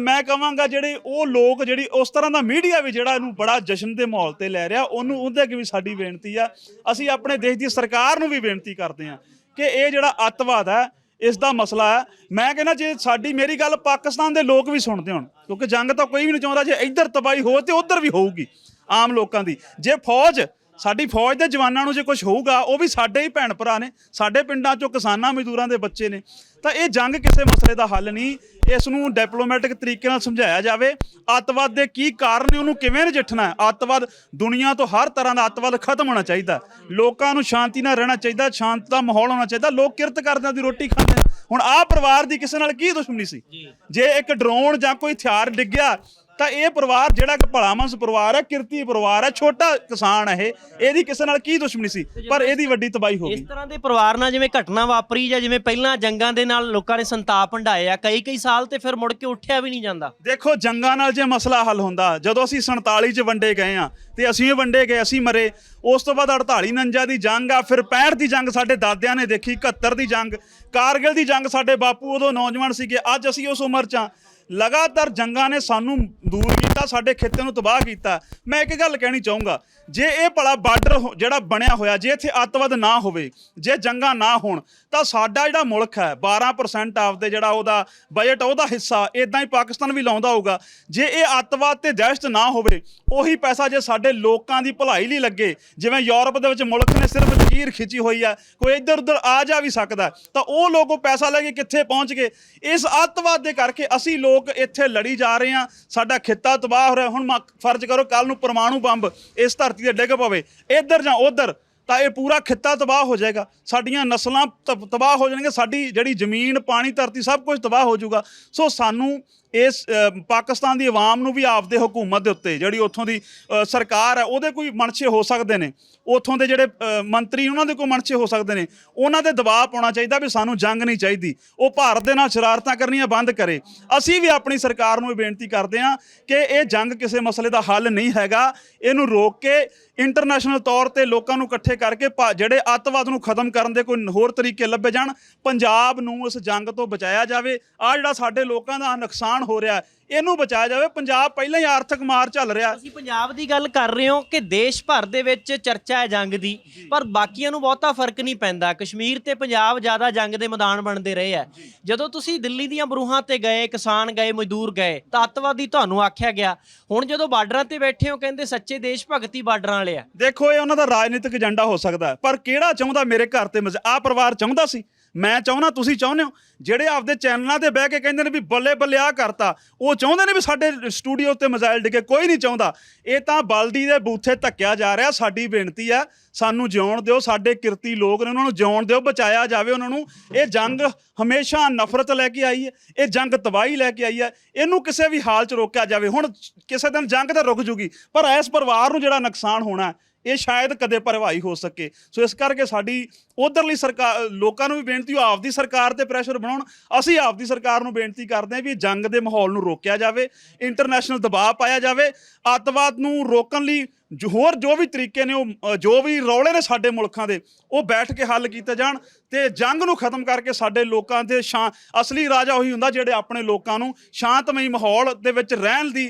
ਮੈਂ ਕਹਾਂਗਾ ਜਿਹੜੇ ਉਹ ਲੋਕ, ਜਿਹੜੀ ਉਸ ਤਰ੍ਹਾਂ ਦਾ ਮੀਡੀਆ ਵੀ ਜਿਹੜਾ ਇਹਨੂੰ ਬੜਾ ਜਸ਼ਨ ਦੇ ਮਾਹੌਲ ਤੇ ਲੈ ਰਿਹਾ, ਉਹਨੂੰ, ਉਹਦੇ ਅੱਗੇ ਵੀ ਸਾਡੀ ਬੇਨਤੀ ਆ। ਅਸੀਂ ਆਪਣੇ ਦੇਸ਼ ਦੀ ਸਰਕਾਰ ਨੂੰ ਵੀ ਬੇਨਤੀ ਕਰਦੇ ਆ ਕਿ ਇਹ ਜਿਹੜਾ ਅੱਤਵਾਦ ਹੈ ਇਸ ਦਾ ਮਸਲਾ ਹੈ। ਮੈਂ ਕਹਿੰਦਾ ਜੇ ਸਾਡੀ ਮੇਰੀ ਗੱਲ ਪਾਕਿਸਤਾਨ ਦੇ ਲੋਕ ਵੀ ਸੁਣਦੇ ਹੋਣ, ਕਿਉਂਕਿ ਜੰਗ ਤਾਂ ਕੋਈ ਵੀ ਨਹੀਂ ਚਾਹੁੰਦਾ, ਜੇ ਇੱਧਰ ਤਬਾਹੀ ਹੋ ਤੇ ਉੱਧਰ ਵੀ ਹੋਊਗੀ ਆਮ ਲੋਕਾਂ ਦੀ। ਜੇ ਫੌਜ ਸਾਡੀ ਫੌਜ ਦੇ ਜਵਾਨਾਂ ਨੂੰ ਜੇ ਕੁਝ ਹੋਊਗਾ ਉਹ ਵੀ ਸਾਡੇ ਹੀ ਭੈਣ ਭਰਾ ਨੇ ਸਾਡੇ ਪਿੰਡਾਂ ਚੋਂ ਕਿਸਾਨਾਂ ਮਜ਼ਦੂਰਾਂ ਦੇ ਬੱਚੇ ਨੇ। ਤਾਂ ਇਹ ਜੰਗ ਕਿਸੇ ਮਸਲੇ ਦਾ ਹੱਲ ਨਹੀਂ ਇਸ ਨੂੰ ਡਿਪਲੋਮੈਟਿਕ ਤਰੀਕੇ ਨਾਲ ਸਮਝਾਇਆ ਜਾਵੇ। ਅੱਤਵਾਦ ਦੇ ਕੀ ਕਾਰਨ ਨੇ ਉਹਨੂੰ ਕਿਵੇਂ ਨਜਿੱਠਣਾ ਹੈ? ਅੱਤਵਾਦ ਦੁਨੀਆ ਤੋਂ ਹਰ ਤਰ੍ਹਾਂ ਦਾ ਅੱਤਵਾਦ ਖਤਮ ਹੋਣਾ ਚਾਹੀਦਾ ਲੋਕਾਂ ਨੂੰ ਸ਼ਾਂਤੀ ਨਾਲ ਰਹਿਣਾ ਚਾਹੀਦਾ ਸ਼ਾਂਤ ਦਾ ਮਾਹੌਲ ਹੋਣਾ ਚਾਹੀਦਾ ਲੋਕ ਕਿਰਤ ਕਰਦਿਆਂ ਦੀ ਰੋਟੀ ਖਾਂਦੇ। ਹੁਣ ਆਹ ਪਰਿਵਾਰ ਦੀ ਕਿਸੇ ਨਾਲ ਕੀ ਦੁਸ਼ਮਣੀ ਸੀ? ਜੇ ਇੱਕ ਡਰੋਨ ਜਾਂ ਕੋਈ ਹਥਿਆਰ ਡਿੱਗਿਆ ਤਾਂ ਇਹ ਪਰਿਵਾਰ ਜਿਹੜਾ ਕਿ ਭਲਾਮਨਸ ਪਰਿਵਾਰ ਹੈ ਕਿਰਤੀ ਪਰਿਵਾਰ ਹੈ ਛੋਟਾ ਕਿਸਾਨ ਹੈ ਇਹ। ਇਹਦੀ ਕਿਸੇ ਨਾਲ ਕੀ ਦੁਸ਼ਮਣੀ ਸੀ? ਪਰ ਇਹਦੀ ਵੱਡੀ ਤਬਾਹੀ ਹੋ ਇਸ ਗਈ ਤਰ੍ਹਾਂ ਦੇ ਪਰਿਵਾਰ ਨਾਲ ਜਿਵੇਂ ਘਟਨਾ ਵਾਪਰੀ ਜਾਂ ਜਿਵੇਂ ਪਹਿਲਾਂ ਜੰਗਾਂ ਦੇ ਨਾਲ ਲੋਕਾਂ ਨੇ ਸੰਤਾਪ ਹੰਢਾਏ ਆ ਕਈ ਕਈ ਸਾਲ ਤੇ ਫਿਰ ਮੁੜ ਕੇ ਉੱਠਿਆ ਵੀ ਨਹੀਂ ਜਾਂਦਾ। ਦੇਖੋ ਜੰਗਾਂ ਨਾਲ ਜੇ ਮਸਲਾ ਹੱਲ ਹੁੰਦਾ ਜਦੋਂ ਅਸੀਂ 47 ਚ ਵੰਡੇ ਗਏ ਆ ਤੇ ਅਸੀਂ ਵੰਡੇ ਗਏ ਅਸੀਂ ਮਰੇ ਉਸ ਤੋਂ ਬਾਅਦ 48 49 ਦੀ ਜੰਗ ਆ ਫਿਰ 65 ਦੀ ਜੰਗ ਸਾਡੇ ਦਾਦਿਆਂ ਨੇ ਦੇਖੀ 71 ਦੀ ਜੰਗ ਕਾਰਗਿਲ ਦੀ ਜੰਗ ਸਾਡੇ ਬਾਪੂ ਉਦੋਂ ਨੌਜਵਾਨ ਸੀਗੇ ਅੱਜ ਅਸੀਂ ਉਸ ਉਮਰ 'ਚ ਆ। ਲਗਾਤਾਰ ਜੰਗਾਂ ਨੇ ਸਾਨੂੰ ਦੂਰ ਕੀਤਾ, ਸਾਡੇ ਖੇਤੇ ਨੂੰ ਤਬਾਹ ਕੀਤਾ। ਮੈਂ ਇੱਕ ਗੱਲ ਕਹਿਣੀ ਚਾਹੂੰਗਾ, ਜੇ ਇਹ ਭਲਾ ਬਾਰਡਰ ਜਿਹੜਾ ਬਣਿਆ ਹੋਇਆ, ਜੇ ਇੱਥੇ ਅੱਤਵਾਦ ਨਾ ਹੋਵੇ, ਜੇ ਜੰਗਾਂ ਨਾ ਹੋਣ, ਤਾਂ ਸਾਡਾ ਜਿਹੜਾ ਮੁਲਕ ਹੈ 12% ਆਪਦੇ ਜਿਹੜਾ ਉਹਦਾ ਬਜਟ ਉਹਦਾ ਹਿੱਸਾ ਇਦਾਂ ਹੀ ਪਾਕਿਸਤਾਨ ਵੀ ਲਾਉਂਦਾ ਹੋਊਗਾ। ਜੇ ਇਹ ਅੱਤਵਾਦ ਤੇ ਦਹਿਸ਼ਤ ਨਾ ਹੋਵੇ, ਉਹੀ ਪੈਸਾ ਜੇ ਸਾਡੇ ਲੋਕਾਂ ਦੀ ਭਲਾਈ ਲਈ ਲੱਗੇ, ਜਿਵੇਂ ਯੂਰਪ ਦੇ ਵਿੱਚ ਮੁਲਕ ਨੇ ਸਿਰਫ ਜਗੀਰ ਖਿੱਚੀ ਹੋਈ ਆ, ਕੋਈ ਇੱਧਰ ਉੱਧਰ ਆ ਜਾ ਵੀ ਸਕਦਾ, ਤਾਂ ਉਹ ਲੋਕ ਉਹ ਪੈਸਾ ਲੈ ਕੇ ਕਿੱਥੇ ਪਹੁੰਚ ਗਏ? ਇਸ ਅੱਤਵਾਦ ਦੇ ਕਰਕੇ ਅਸੀਂ ਲੋਕ ਲੋਕ ਇੱਥੇ ਲੜੀ ਜਾ ਰਹੇ ਆ, ਸਾਡਾ ਖਿੱਤਾ ਤਬਾਹ ਹੋ ਰਿਹਾ, ਹੁਣ ਮ- ਫਰਜ਼ ਕਰੋ ਕੱਲ ਨੂੰ ਪਰਮਾਣੂ ਬੰਬ ਇਸ ਧਰਤੀ ਤੇ ਡਿੱਗ ਪਵੇ। ਇੱਧਰ ਜਾਂ ਉੱਧਰ, ਤਾਂ ਇਹ ਪੂਰਾ ਖਿੱਤਾ ਤਬਾਹ ਹੋ ਜਾਏਗਾ। ਸਾਡੀਆਂ ਨਸਲਾਂ ਤ- ਤਬਾਹ ਹੋ ਜਾਣਗੀਆਂ, ਸਾਡੀ ਜਿਹੜੀ ਜ਼ਮੀਨ, ਪਾਣੀ, ਧਰਤੀ ਸਭ ਕੁਝ ਤਬਾਹ ਹੋ ਜਾਊਗਾ। ਸੋ ਸਾਨੂੰ ਇਸ ਪਾਕਿਸਤਾਨ ਦੀ ਆਵਾਮ ਨੂੰ ਵੀ ਆਪਦੇ ਹਕੂਮਤ ਦੇ ਉੱਤੇ ਜਿਹੜੀ ਉੱਥੋਂ ਦੀ ਸਰਕਾਰ ਹੈ, ਉਹਦੇ ਕੋਈ ਮਨਸ਼ੇ ਹੋ ਸਕਦੇ ਨੇ। ਉੱਥੋਂ ਦੇ ਜਿਹੜੇ ਮੰਤਰੀ ਉਹਨਾਂ ਦੇ ਕੋਈ ਮਨਸ਼ੇ ਹੋ ਸਕਦੇ ਨੇ। ਉਹਨਾਂ ਦੇ ਦਬਾਅ ਪਾਉਣਾ ਚਾਹੀਦਾ ਵੀ ਸਾਨੂੰ ਜੰਗ ਨਹੀਂ ਚਾਹੀਦੀ। ਉਹ ਭਾਰਤ ਦੇ ਨਾਲ ਸ਼ਰਾਰਤਾਂ ਕਰਨੀਆਂ ਬੰਦ ਕਰੇ। ਅਸੀਂ ਵੀ ਆਪਣੀ ਸਰਕਾਰ ਨੂੰ ਇਹ ਬੇਨਤੀ ਕਰਦੇ ਹਾਂ ਕਿ ਇਹ ਜੰਗ ਕਿਸੇ ਮਸਲੇ ਦਾ ਹੱਲ ਨਹੀਂ ਹੈਗਾ। ਇਹਨੂੰ ਰੋਕ ਕੇ ਇੰਟਰਨੈਸ਼ਨਲ ਤੌਰ ਤੇ ਲੋਕਾਂ ਨੂੰ ਇਕੱਠੇ ਕਰਕੇ ਭਾ- ਜਿਹੜੇ ਅੱਤਵਾਦ ਨੂੰ ਖਤਮ ਕਰਨ ਦੇ ਕੋਈ ਹੋਰ ਤਰੀਕੇ ਲੱਭੇ ਜਾਣ, ਪੰਜਾਬ ਨੂੰ ਇਸ ਜੰਗ ਤੋਂ ਬਚਾਇਆ ਜਾਵੇ। ਆ ਜਿਹੜਾ ਸਾਡੇ ਲੋਕਾਂ ਦਾ ਨੁਕਸਾਨ ਹੋ ਰਿਹਾ ਇਹਨੂੰ ਬਚਾਇਆ ਜਾਵੇ। ਪੰਜਾਬ ਪਹਿਲਾਂ ਹੀ ਆਰਥਿਕ ਮਾਰ ਚੱਲ ਰਿਹਾ। ਤੁਸੀਂ ਪੰਜਾਬ ਦੀ ਗੱਲ ਕਰ ਰਹੇ ਹੋ ਕਿ ਦੇਸ਼ ਭਰ ਦੇ ਵਿੱਚ ਚਰਚਾ ਹੈ ਜੰਗ ਦੀ ਪਰ ਬਾਕੀਆਂ ਨੂੰ ਬਹੁਤਾ ਫ਼ਰਕ ਨਹੀਂ ਪੈਂਦਾ। ਕਸ਼ਮੀਰ ਤੇ ਪੰਜਾਬ ਜ਼ਿਆਦਾ ਜੰਗ ਦੇ ਮੈਦਾਨ ਬਣਦੇ ਰਹੇ ਆ ਜਦੋਂ ਤੁਸੀਂ ਦਿੱਲੀ ਦੀਆਂ ਬਰੂਹਾਂ ਤੇ ਗਏ ਕਿਸਾਨ ਗਏ ਮਜ਼ਦੂਰ ਗਏ ਤਾਂ ਅੱਤਵਾਦੀ ਤੁਹਾਨੂੰ ਆਖਿਆ ਗਿਆ। ਹੁਣ ਜਦੋਂ ਬਾਰਡਰਾਂ ਤੇ ਬੈਠੇ ਹੋ ਕਹਿੰਦੇ ਸੱਚੇ ਦੇਸ਼ ਭਗਤੀ ਬਾਰਡਰਾਂ ਵਾਲੇ ਆ। ਦੇਖੋ ਇਹ ਉਹਨਾਂ ਦਾ ਰਾਜਨੀਤਿਕ ਏਜੰਡਾ ਹੋ ਸਕਦਾ ਪਰ ਕਿਹੜਾ ਚਾਹੁੰਦਾ ਮੇਰੇ ਘਰ ਤੇ ਆ ਪਰਿਵਾਰ ਚਾਹੁੰਦਾ ਸੀ? ਮੈਂ ਚਾਹੁੰਦਾ ਤੁਸੀਂ ਚਾਹੁੰਦੇ ਹੋ। ਜਿਹੜੇ ਆਪਦੇ ਚੈਨਲਾਂ ਤੇ ਬਹਿ ਕੇ ਕਹਿੰਦੇ ਨੇ ਵੀ ਬੱਲੇ ਬੱਲੇ ਆ ਕਰਤਾ, ਉਹ ਚਾਹੁੰਦੇ ਨੇ ਵੀ ਸਾਡੇ ਸਟੂਡੀਓ ਤੇ ਮਜ਼ਾਇਲ ਡਿੱਗੇ, ਕੋਈ ਨਹੀਂ ਚਾਹੁੰਦਾ। ਇਹ ਤਾਂ ਬਲਦੀ ਦੇ ਬੂਥੇ ਧੱਕਿਆ ਜਾ ਰਿਹਾ, ਸਾਡੀ ਬੇਨਤੀ ਹੈ, ਸਾਨੂੰ ਜਿਉਣ ਦਿਓ, ਸਾਡੇ ਕਿਰਤੀ ਲੋਕ ਨੇ ਉਹਨਾਂ ਨੂੰ ਜਿਉਣ ਦਿਓ, ਬਚਾਇਆ ਜਾਵੇ ਉਹਨਾਂ ਨੂੰ। ਇਹ ਜੰਗ ਹਮੇਸ਼ਾ ਨਫ਼ਰਤ ਲੈ ਕੇ ਆਈ ਹੈ, ਇਹ ਜੰਗ ਤਬਾਹੀ ਲੈ ਕੇ ਆਈ ਹੈ, ਇਹਨੂੰ ਕਿਸੇ ਵੀ ਹਾਲ 'ਚ ਰੋਕਿਆ ਜਾਵੇ। ਹੁਣ ਕਿਸੇ ਦਿਨ ਜੰਗ ਤਾਂ ਰੁਕ ਜੂਗੀ, ਪਰ ਇਸ ਪਰਿਵਾਰ ਨੂੰ ਜਿਹੜਾ ਨੁਕਸਾਨ ਹੋਣਾ ਇਹ ਸ਼ਾਇਦ ਕਦੇ ਭਰਵਾਈ ਹੋ ਸਕੇ। ਸੋ ਇਸ ਕਰਕੇ ਸਾਡੀ ਉਧਰਲੀ ਸਰਕਾਰ, ਲੋਕਾਂ ਨੂੰ ਵੀ ਬੇਨਤੀ ਉਹ ਆਪਦੀ ਸਰਕਾਰ ਤੇ ਪ੍ਰੈਸ਼ਰ ਬਣਾਉਣ। ਅਸੀਂ ਆਪਦੀ ਸਰਕਾਰ ਨੂੰ ਬੇਨਤੀ ਕਰਦੇ ਹਾਂ ਵੀ ਜੰਗ ਦੇ ਮਾਹੌਲ ਨੂੰ ਰੋਕਿਆ ਜਾਵੇ ਇੰਟਰਨੈਸ਼ਨਲ ਦਬਾਅ ਪਾਇਆ ਜਾਵੇ, ਅੱਤਵਾਦ ਨੂੰ ਰੋਕਣ ਲਈ ਜੋ- ਹੋਰ ਜੋ ਵੀ ਤਰੀਕੇ ਨੇ ਉਹ ਜੋ ਵੀ ਰੌਲੇ ਨੇ ਸਾਡੇ ਮੁਲਕਾਂ ਦੇ ਉਹ ਬੈਠ ਕੇ ਹੱਲ ਕੀਤੇ ਜਾਣ ਤੇ ਜੰਗ ਨੂੰ ਖਤਮ ਕਰਕੇ ਸਾਡੇ ਲੋਕਾਂ ਦੇ ਸ਼ਾਂ ਅਸਲੀ ਰਾਜਾ ਉਹੀ ਹੁੰਦਾ ਜਿਹੜੇ ਆਪਣੇ ਲੋਕਾਂ ਨੂੰ ਸ਼ਾਂਤਮਈ ਮਾਹੌਲ ਦੇ ਵਿੱਚ ਰਹਿਣ ਦੀ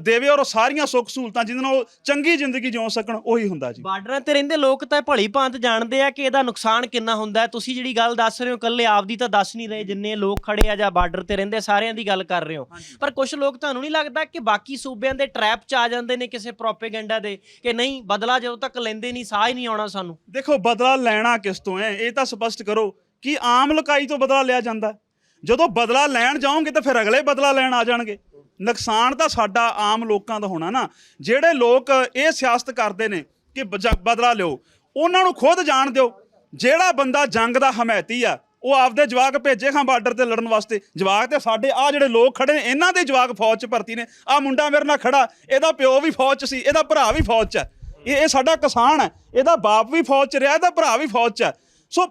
ਦੇਵੇ ਔਰ ਉਹ ਸਾਰੀਆਂ ਸੁੱਖ ਸਹੂਲਤਾਂ ਜਿਹਦੇ ਨਾਲ ਉਹ ਚੰਗੀ ਜ਼ਿੰਦਗੀ ਜਿਉ ਸਕਣ ਉਹੀ ਹੁੰਦਾ ਜੀ। ਬਾਰਡਰਾਂ ਤੇ ਰਹਿੰਦੇ ਲੋਕ ਤਾਂ ਭਲੀ ਭਾਂਤ ਜਾਣਦੇ ਆ ਕਿ ਇਹਦਾ ਨੁਕਸਾਨ ਕਿੰਨਾ ਹੁੰਦਾ ਤੁਸੀਂ ਜਿਹੜੀ ਗੱਲ ਦੱਸ ਰਹੇ ਹੋ ਇਕੱਲੇ ਆਪਦੀ ਤਾਂ ਦੱਸ ਨਹੀਂ ਰਹੇ ਜਿੰਨੇ ਲੋਕ ਖੜੇ ਆ ਜਾਂ ਬਾਰਡਰ ਤੇ ਰਹਿੰਦੇ ਸਾਰਿਆਂ ਦੀ ਗੱਲ ਕਰ ਰਹੇ ਹੋ। ਪਰ ਕੁਝ ਲੋਕ ਤੁਹਾਨੂੰ ਨਹੀਂ ਲੱਗਦਾ ਕਿ ਬਾਕੀ ਸੂਬਿਆਂ ਦੇ ਟਰੈਪ 'ਚ ਆ ਜਾਂਦੇ ਨੇ ਕਿਸੇ ਪ੍ਰੋਪੇਗੈਂਡਾ ਦੇ ਕਿ ਨਹੀਂ, ਬਦਲਾ ਜਦੋਂ ਤੱਕ ਲੈਂਦੇ ਨਹੀਂ, ਸਾਹ ਹੀ ਨਹੀਂ ਆਉਣਾ ਸਾਨੂੰ। ਦੇਖੋ, ਬਦਲਾ ਲੈਣਾ ਕਿਸ ਤੋਂ ਹੈ? ਇਹ ਤਾਂ ਸਪਸ਼ਟ ਕਰੋ ਕਿ ਆਮ ਲੁਕਾਈ ਤੋਂ ਬਦਲਾ ਲਿਆ ਜਾਂਦਾ। ਜਦੋਂ ਬਦਲਾ ਲੈਣ ਜਾਓਗੇ ਤਾਂ ਫਿਰ ਅਗਲੇ ਬਦਲਾ ਲੈਣ ਆ ਜਾਣਗੇ। ਨੁਕਸਾਨ ਤਾਂ ਸਾਡਾ ਆਮ ਲੋਕਾਂ ਦਾ ਹੋਣਾ ਨਾ। ਜਿਹੜੇ ਲੋਕ ਇਹ ਸਿਆਸਤ ਕਰਦੇ ਨੇ ਕਿ ਬਦਲਾ ਲਿਓ, ਉਹਨਾਂ ਨੂੰ ਖੁਦ ਜਾਣ ਦਿਓ। ਜਿਹੜਾ ਬੰਦਾ ਜੰਗ ਦਾ ਹਮਾਇਤੀ ਆ ਉਹ ਆਪਦੇ ਜਵਾਕ ਭੇਜੇ ਖਾਂ ਬਾਰਡਰ ਤੇ ਲੜਨ ਵਾਸਤੇ। ਜਵਾਕ ਤੇ ਸਾਡੇ ਆ ਜਿਹੜੇ ਲੋਕ ਖੜੇ ਨੇ, ਇਹਨਾਂ ਦੇ ਜਵਾਕ ਫੌਜ 'ਚ ਭਰਤੀ ਨੇ। ਆ ਮੁੰਡਾ ਮੇਰੇ ਨਾਲ ਖੜਾ, ਇਹਦਾ ਪਿਓ ਵੀ ਫੌਜ 'ਚ ਸੀ, ਇਹਦਾ ਭਰਾ ਵੀ ਫੌਜ 'ਚ ਹੈ। ਇਹ ਇਹ ਸਾਡਾ ਕਿਸਾਨ ਹੈ, ਇਹਦਾ ਬਾਪ ਵੀ ਫੌਜ 'ਚ ਰਿਹਾ, ਇਹਦਾ ਭਰਾ ਵੀ ਫੌਜ 'ਚ ਹੈ। ਸੋ